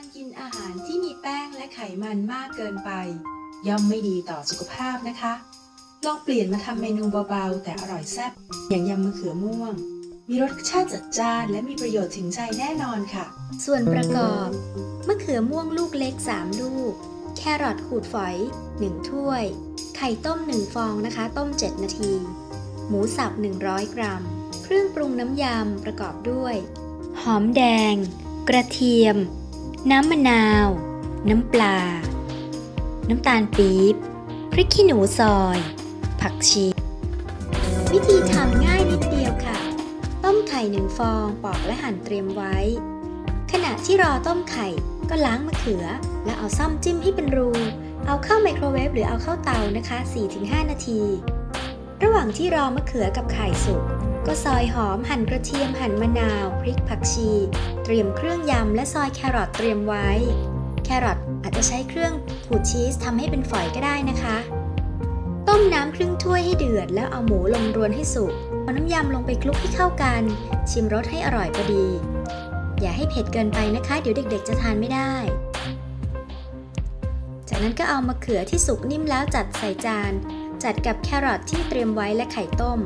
การกินอาหารที่มีแป้งและไขมันมากเกินไป ย่อมไม่ดีต่อสุขภาพนะคะ ลองเปลี่ยนมาทำเมนูเบาๆ แต่อร่อยแซ่บอย่างยำมะเขือม่วง มีรสชาติจัดจ้านและมีประโยชน์ถึงใจแน่นอนค่ะ ส่วนประกอบ มะเขือม่วงลูกเล็ก 3 ลูก แครอทขูดฝอย 1 ถ้วย ไข่ต้ม 1 ฟองนะคะ ต้ม 7 นาที หมูสับ 100 กรัม เครื่องปรุงน้ำยำประกอบด้วย หอมแดง กระเทียม น้ำมะนาว น้ำปลา น้ำตาลปี๊บ พริกขี้หนูซอย ผักชี วิธีทำง่ายนิดเดียวค่ะ ต้มไข่หนึ่งฟองปอกและหั่นเตรียมไว้ ขณะที่รอต้มไข่ก็ล้างมะเขือ แล้วเอาซ่อมจิ้มให้เป็นรู เอาเข้าไมโครเวฟหรือเอาเข้าเตานะคะ 4-5 นาที ระหว่างที่รอมะเขือกับไข่สุกก็ซอยหอมหั่นกระเทียมหั่นมะนาว พริกผักชี เตรียมเครื่องยำและซอยแครอทเตรียมไว้ แครอทอาจจะใช้เครื่องขูดชีสทำให้เป็นฝอยก็ได้นะคะ ต้มน้ำครึ่งถ้วยให้เดือด แล้วเอาหมูลงรวนให้สุกเอาน้ำยำลงไปคลุกให้เข้ากัน ชิมรสให้อร่อยพอดี อย่าให้เผ็ดเกินไปนะคะ เดี๋ยวเด็ก ๆ จะทานไม่ได้ จากนั้นก็เอามะเขือที่สุกนิ่มแล้วจัดใส่จาน จัดกับแครอทที่เตรียมไว้และไข่ต้ม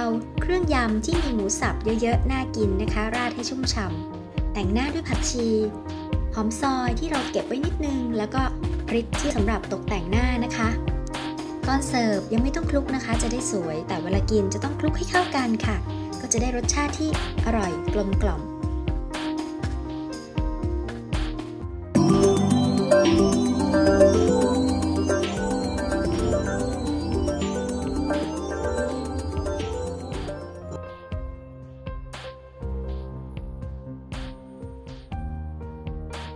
เอาเครื่องยำที่มีหมูสับเยอะๆ น่ากินนะคะ ราดให้ชุ่มฉ่ำแต่งหน้าด้วยผักชี หอมซอยที่เราเก็บไว้นิดนึง แล้วก็พริกที่สำหรับตกแต่งหน้านะคะก่อนเสิร์ฟยังไม่ต้องคลุกนะคะ จะได้สวยแต่เวลากินจะต้องคลุกให้เข้ากันค่ะ ก็จะได้รสชาติที่อร่อยกลมกล่อม